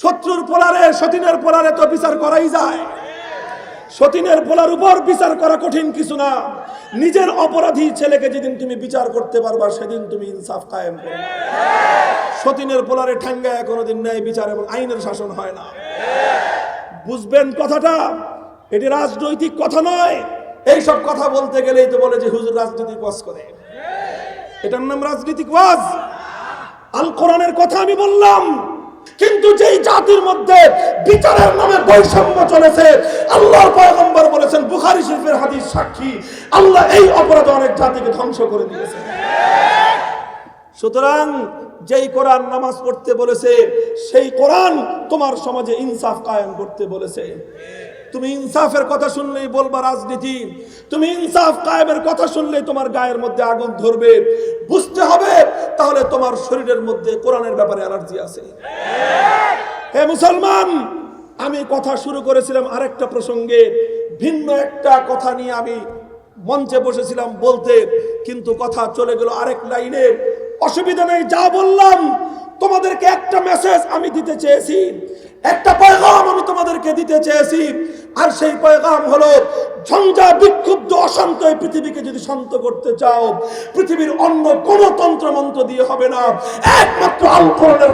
শত্রুর পোলারে, সতীনের পোলারে তো বিচার করাই যায়। সতীনের পোলার উপর বিচার করা কঠিন কিছু না। নিজের অপরাধী ছেলেকে যেদিন তুমি বিচার করতে পারবা, সেদিন তুমি ইনসাফ কায়েম করবে। সতীনের পোলারে ঠ্যাঙ্গায় কোনোদিন ন্যায় বিচার এবং আইনের শাসন হয় না। বুঝবেন কথাটা? এটি রাজনৈতিক কথা নয়। এইসব কথা বলতে গেলেই তো বলে যে হুজুর রাজনৈতিক ওয়াজ করে। এটার নাম রাজনৈতিক ওয়াজ। আল কোরআনের কথা আমি বললাম। কিন্তু যেই জাতির মধ্যে বিচারের নামে বৈষম্য চলেছে, আল্লাহর পয়গম্বর বলেছেন, বুখারী শরীফের হাদিস সাক্ষী, আল্লাহ এই অপরাধে অনেক জাতিকে ধ্বংস করে দিয়েছে। সুতরাং যেই কোরআন নামাজ পড়তে বলেছে, সেই কোরআন তোমার সমাজে ইনসাফ কায়েম করতে বলেছে। তুমি ইনসাফের কথা শুনলেই বলবা রাজনীতি। তুমি ইনসাফ কায়েমের কথা শুনলেই তোমার গায়ের মধ্যে আগুন ধরবে। বুঝতে হবে, তাহলে তোমার শরীরের মধ্যে কোরআনের ব্যাপারে অ্যালার্জি আছে। হে মুসলমান, আমি কথা শুরু করেছিলাম আরেকটা প্রসঙ্গে। ভিন্ন একটা কথা নিয়ে আমি মঞ্চে বসেছিলাম বলতে, কিন্তু কথা চলে গেল আরেক লাইনে। অসুবিধা নেই, যা বললাম, তোমাদেরকে একটা মেসেজ আমি দিতে চেয়েছি। একটা পয়গাম আমি তোমাদেরকে দিতে চেয়েছি। আর সেই পয়গাম হলো ঝঞ্ঝা, বিক্ষুব্ধ, অশান্ত এই পৃথিবীকে যদি শান্ত করতে চাও, পৃথিবীর অন্য কোন তন্ত্র মন্ত্র দিয়ে হবে না। একমাত্র আল কোরআনের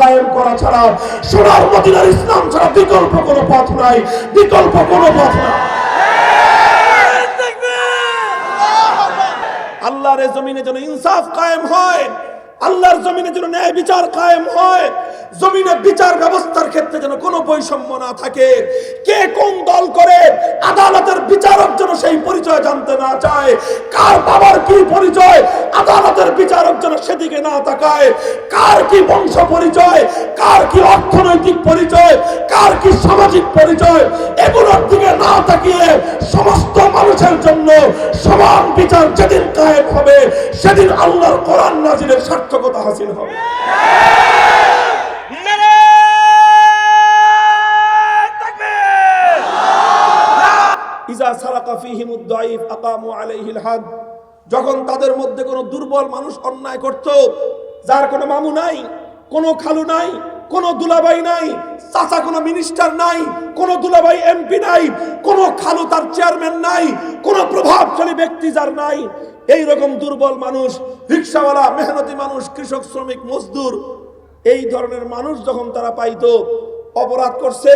কায়েম করা ছাড়া, সোনার মদিনার ইসলাম ছাড়া বিকল্প কোনো পথ নাই। বিকল্প কোনো পথ নাই। আল্লাহর জমিনে যেন ইনসাফ কায়েম হয়, আল্লাহর জমিনে যেন ন্যায় বিচার কায়েম হয় জমিনে বিচার ব্যবস্থার ক্ষেত্রে যেন কোনো বৈষম্য না থাকে। কে কোন দল করে আদালতের বিচারক যেন সেই পরিচয় জানতে না চায়? কার বাবার কি পরিচয়? আদালতের বিচারক যেন সেদিকে না তাকায়। কার কি বংশ পরিচয়? কার কি অর্থনৈতিক পরিচয়? কার কি সামাজিক পরিচয়? এগুলোর দিকে না তাকিয়ে সমস্ত মানুষের জন্য সমান বিচার যেদিন কায়েম হবে, সেদিন আল্লাহর কোরআন নাজিরের সার্থকতা হাসিল হবে। সারাকা ফিহিমুদ দাইফ আকামু আলাইহিল হাদ। যখন তাদের মধ্যে কোনো দুর্বল মানুষ অন্যায় করত, যার কোনো মামু নাই, কোনো খালু নাই, কোনো দুলাভাই নাই, চাচা কোনো মিনিস্টার নাই, কোনো দুলাভাই এমপি নাই, কোনো খালু তার চেয়ারম্যান নাই, কোনো প্রভাবশালী ব্যক্তি যার নাই এই রকম দুর্বল মানুষ, রিক্সাওয়ালা, মেহনতি মানুষ, কৃষক, শ্রমিক, মজদুর, এই ধরনের মানুষ যখন তারা পাইতো, অপরাধ করছে,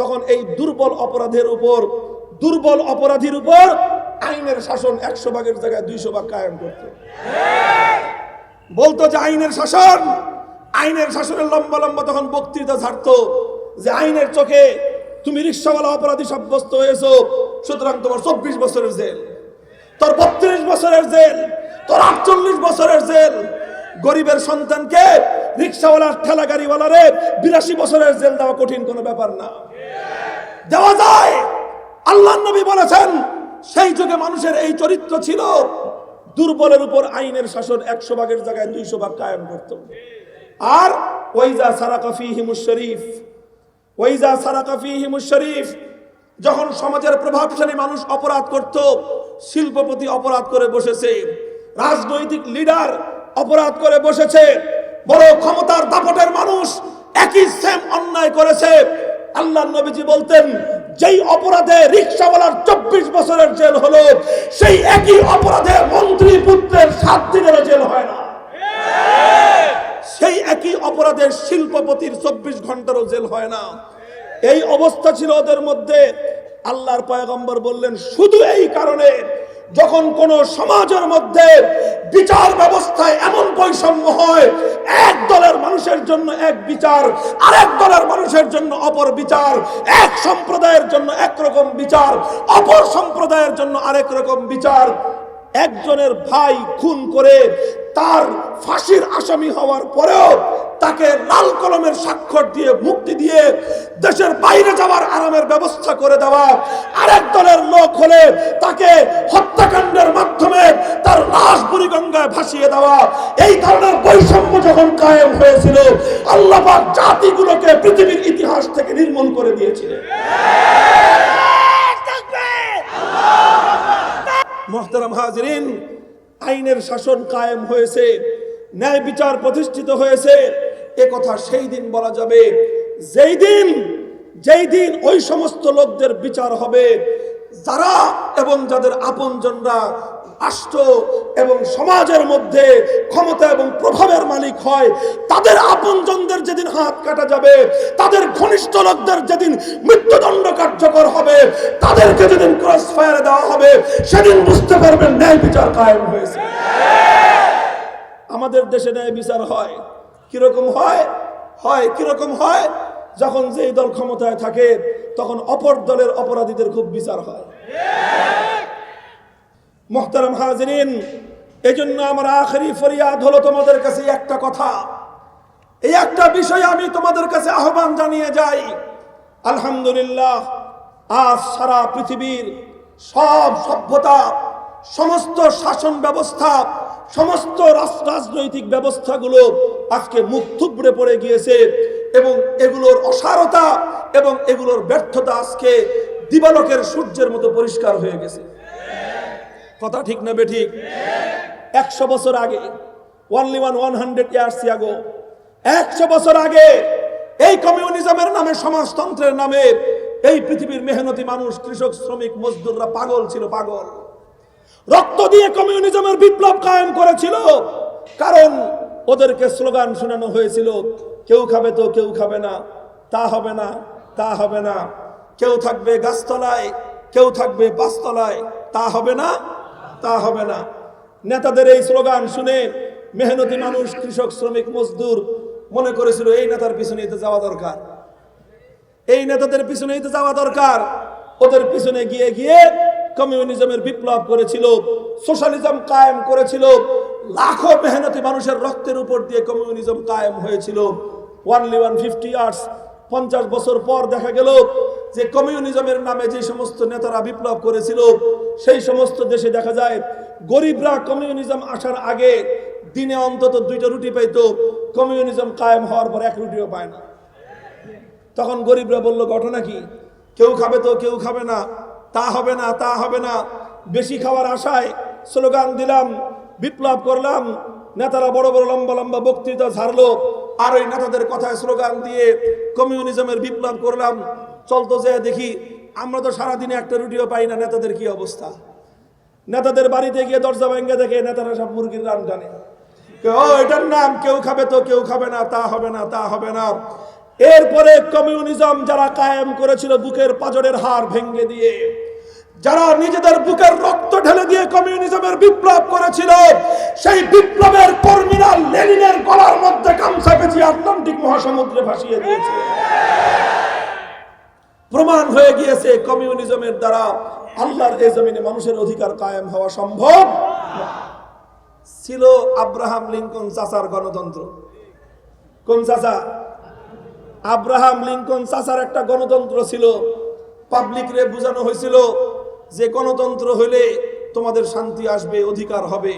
তখন এই দুর্বল অপরাধের উপর দুর্বল অপরাধীর উপর আইনের শাসন একশো ভাগের জায়গায় দুইশো ভাগ কায়েম করত। বলতো যে আইনের শাসন, আইনের শাসনের লম্বা লম্বা তখন বক্তৃতা ছাড়তো যে আইনের চোখে তুমি রিক্সাওয়ালা অপরাধী সাব্যস্ত হয়েছো, সুতরাং তোমার চব্বিশ বছরের জেল, তোর বত্রিশ বছরের জেল, তোর আটচল্লিশ বছরের জেল। গরিবের সন্তানকে রিক্সাওয়ালার ঠেলা গাড়িওয়ালারে বিরাশি বছরের জেল দেওয়া কঠিন কোনো ব্যাপার না। দেওয়া যায়। আল্লাহ নবী বলেছেন, সেই যুগে মানুষের এই চরিত্র ছিল দুর্বলের উপর আইনের শাসন একশো ভাগের জায়গায় দুইশো ভাগ কায়েম করত। আর ওইজা সারাকাফি হিমুস শরীফ ওইজা সারাকাফি হিমুস শরীফ, যখন সমাজের প্রভাবশালী মানুষ অপরাধ করত, শিল্পপতি অপরাধ করে বসেছে, রাজনৈতিক লিডার অপরাধ করে বসেছে, বড় ক্ষমতার দাপটের মানুষ একই সেম অন্যায় করেছে। আল্লাহ নবীজি বলতেন যেই অপরাধে রিক্সাওয়ালার চব্বিশ বছরের জেল হলো, সেই একই অপরাধে মন্ত্রী পুত্রের সাত দিনেরও জেল হয় না। সেই একই অপরাধের শিল্পপতির চব্বিশ ঘন্টারও জেল হয় না। এই অবস্থা ছিল ওদের মধ্যে। আল্লাহর পয়গম্বর বললেন, শুধু এই কারণে যখন কোন সমাজের মধ্যে বিচার ব্যবস্থায় এমন বৈষম্য হয় জন্য এক বিচার, আরেক দলের মানুষের জন্য অপর বিচার, এক সম্প্রদায়ের জন্য একরকম বিচার, অপর সম্প্রদায়ের জন্য আরেক রকম বিচার। একজনের ভাই খুন করে তার ফাঁসির আসামি হওয়ার পরেও তাকে লাল কলমের স্বাক্ষর দিয়ে, মুক্তি দিয়ে দেশের বাইরে যাওয়ার আরামের ব্যবস্থা করে দেওয়া। আরেক দলের লোক হলে তাকে হত্যাকাণ্ডের মাধ্যমে তার লাশ বুড়িগঙ্গায় ভাসিয়ে দেওয়া। এই ধরনের বৈষম্য যখন কায়েম হয়েছিল আল্লাহ পাক জাতিগুলোকে পৃথিবীর ইতিহাস থেকে নির্মূল করে দিয়েছিলেন মোহতারাম হাজরিন, আইনের শাসন কায়েম হয়েছে, ন্যায় বিচার প্রতিষ্ঠিত হয়েছে। এ কথা সেই দিন বলা যাবে। যেই দিন যেই দিন ওই সমস্ত লোকদের বিচার হবে, যারা এবং যাদের আপনজনরা রাষ্ট্র এবং সমাজের মধ্যে ক্ষমতা এবং প্রভাবের মালিক হয়, তাদের আপনজনদের যেদিন হাত কাটা যাবে, তাদের ঘনিষ্ঠ লোকদের যেদিন মৃত্যুদণ্ড কার্যকর হবে, তাদেরকে যেদিন ক্রস ফায়ারে দেওয়া হবে, সেদিন বুঝতে পারবেন ন্যায় বিচার কায়েম হয়েছে। আমাদের দেশে ন্যায় বিচার হয়। কীরকম হয়? হয় কীরকম হয়? যখন যেই দল ক্ষমতায় থাকে, তখন অপর দলের অপরাধীদের খুব বিচার হয়। হাজরিন এই জন্য একটা কথা। এই একটা বিষয় আমি তোমাদের কাছে আহ্বান জানিয়ে যাই। আলহামদুলিল্লাহ, আজ সারা পৃথিবীর সব সভ্যতা, সমস্ত শাসন ব্যবস্থা সমস্ত রাজনৈতিক ব্যবস্থাগুলো আজকে মুখ থুবড়ে পড়ে গিয়েছে এবং এগুলোর অসারতা এবং এগুলোর ব্যর্থতা আজকে দিবালকের সূর্যের মতো পরিষ্কার হয়ে গেছে। কথা ঠিক না বেঠিক একশো বছর আগে only one one hundred years ago একশো বছর আগে এই কমিউনিজমের নামে, সমাজতন্ত্রের নামে এই পৃথিবীর মেহনতি মানুষ, কৃষক, শ্রমিক, মজদুররা পাগল ছিল, পাগল। রক্ত দিয়ে কমিউনিজমের বিপ্লব কায়েম করেছিল। কারণ ওদেরকে স্লোগান শোনানো হয়েছিল, কেউ খাবে তো কেউ খাবে না, তা হবে না, তা হবে না। কেউ থাকবে গাছতলায়, কেউ থাকবে পাঁচতলায় তা হবে না, তা হবে না। নেতাদের এই স্লোগান শুনে মেহনতি মানুষ, কৃষক, শ্রমিক, মজদুর মনে করেছিল, এই নেতার পিছনেই তো যাওয়া দরকার। এই নেতাদের পিছনেই তো যাওয়া দরকার। ওদের পিছনে গিয়ে গিয়ে কমিউনিজমের বিপ্লব করেছিল, সোশ্যালিজম কায়েম করেছিল, লাখো মেহনতি মানুষের রক্তের উপর দিয়ে কমিউনিজম কায়েম হয়েছিল। ওয়ানলি ওয়ান ফিফটি ইয়ার্স পঞ্চাশ বছর পর দেখা গেল যে কমিউনিজমের নামে যে সমস্ত নেতারা বিপ্লব করেছিল, সেই সমস্ত দেশে দেখা যায় গরিবরা কমিউনিজম আসার আগে দিনে অন্তত দুইটা রুটি পাইতো কমিউনিজম কায়েম হওয়ার পর এক রুটিও পায় না। তখন গরিবরা বলল, ঘটনা কি? কেউ খাবে তো কেউ খাবে না। তা হবে না, তা হবে না। বেশি খাওয়ার আশায় স্লোগান দিলাম, বিপ্লব করলাম। নেতারা বড় বড় লম্বা লম্বা বক্তৃতা ঝাড়লো। আর ওই নেতাদের কথায় স্লোগান দিয়ে কমিউনিজমের বিপ্লব করলাম। চলতো যে, দেখি, আমরা তো সারাদিনে একটা রুটিও পাই না, নেতাদের কি অবস্থা? নেতাদের বাড়িতে গিয়ে দরজা ভেঙে দেখে নেতারা সব মুরগির রান টানে। ও, এটার নাম কেউ খাবে তো, কেউ খাবে না, তা হবে না, তা হবে না। এরপরে কমিউনিজম যারা কায়েম করেছিল বুকের পাজরের হার ভেঙ্গে দিয়ে যারা নিজেদের বুকের রক্ত ঢেলে দিয়ে কমিউনিজমের বিপ্লব করেছিল, সেই বিপ্লবের কর্মীরা লেনিনের গলার মধ্যে গামছা পেঁচিয়ে আটলান্টিক মহাসমুদ্রে ভাসিয়ে দিয়েছে। প্রমাণ হয়ে গিয়েছে কমিউনিজমের দ্বারা আল্লাহর এই জমিনে মানুষের অধিকার কায়েম হওয়া সম্ভব। ছিল আব্রাহাম লিঙ্কন চাচার গণতন্ত্র। কোন চাচা? আব্রাহাম লিঙ্কন চাচার একটা গণতন্ত্র ছিল। পাবলিক রে বোঝানো হয়েছিল যে গণতন্ত্র হলে তোমাদের শান্তি আসবে অধিকার হবে।